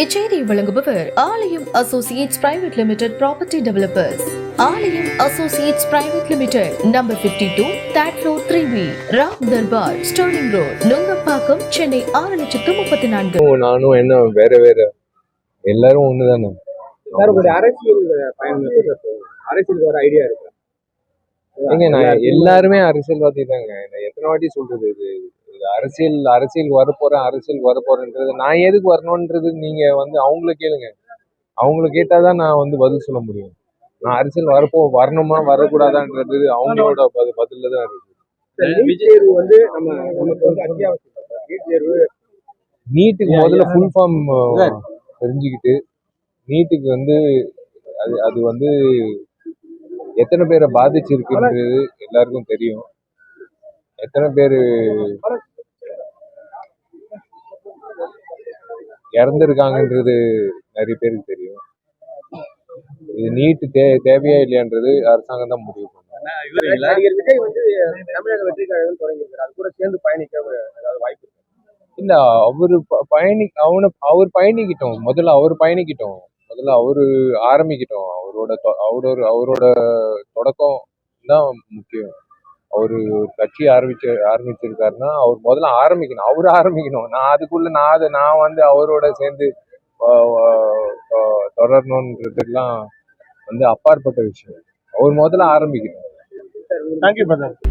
இச்செய்தியை வழங்குபவர் Aalayam associates private limited property developers. Aalayam associates private limited number 52 two third floor three B Ram Darbar sterling road Nungambakkam Chennai ஆறு லட்சத்து முப்பத்தி நான்கு. நானும் நானும் என்ன வேற வேற. எல்லாரும் ஒண்ணுதானே? சார் ஒரு அரசியல் பயணம்? அரசியலுக்கு வர ஐடியா இருக்கு. நான் எல்லாருமே அரசியல்வாதி தாங்க நான் எத்தனை வாட்டி சொல்றது இது? அரசியல் அரசியல் வரப்போறேன் அரசியல் வரப்போறேன்றது நான் எதுக்கு வரணுன்றது நீங்க வந்து அவங்கள கேளுங்க. அவங்கள கேட்டாதான் நான் வந்து பதில் சொல்ல முடியும். நான் அரசியல் வரப்போ வரணுமா வரக்கூடாதான்றது அவங்களோட பதில் பதில தான் இருக்கு வந்து நம்ம நமக்கு வந்து அத்தியாவசியம் நீட்டுக்கு முதல்ல ஃபுல் ஃபார்ம் தெரிஞ்சுக்கிட்டு நீட்டுக்கு வந்து அது அது வந்து எத்தனை பேரை பாதிச்சிருக்குன்றது எல்லாருக்கும் தெரியும். எத்தனை பேர் இறந்துருக்காங்கன்றது நிறைய பேருக்கு தெரியும். இது நீட்டு தே தேவையா இல்லையான்றது அரசாங்கம் தான் முடிவு பண்ணும். நடிகர் விஜய் வந்து தமிழக வெற்றி கழகம் தொடங்கியிருக்காரு. அது கூட சேர்ந்து பயணிக்க ஏதாவது வாய்ப்பு இல்ல அவரு ப- பயணி அவனை அவர் பயணிக்கிட்டோம். முதல்ல அவர் பயணிக்கிட்டோம். முதல்ல அவரு ஆரம்பிக்கிட்டோம். அவரோட தொ- அவரோட அவரோட தொடக்கம் தான் முக்கியம். அவர் கட்சி ஆரம்பிச்சு ஆரம்பிச்சிருக்காருன்னா அவர் முதல்ல ஆரம்பிக்கணும். அவர் ஆரம்பிக்கணும். நான் அதுக்குள்ள நான் அதை நான் வந்து அவரோட சேர்ந்து தொடரணுன்றதுலாம் வந்து அப்பாற்பட்ட விஷயம். அவர் முதல்ல ஆரம்பிக்கணும். Thank you brother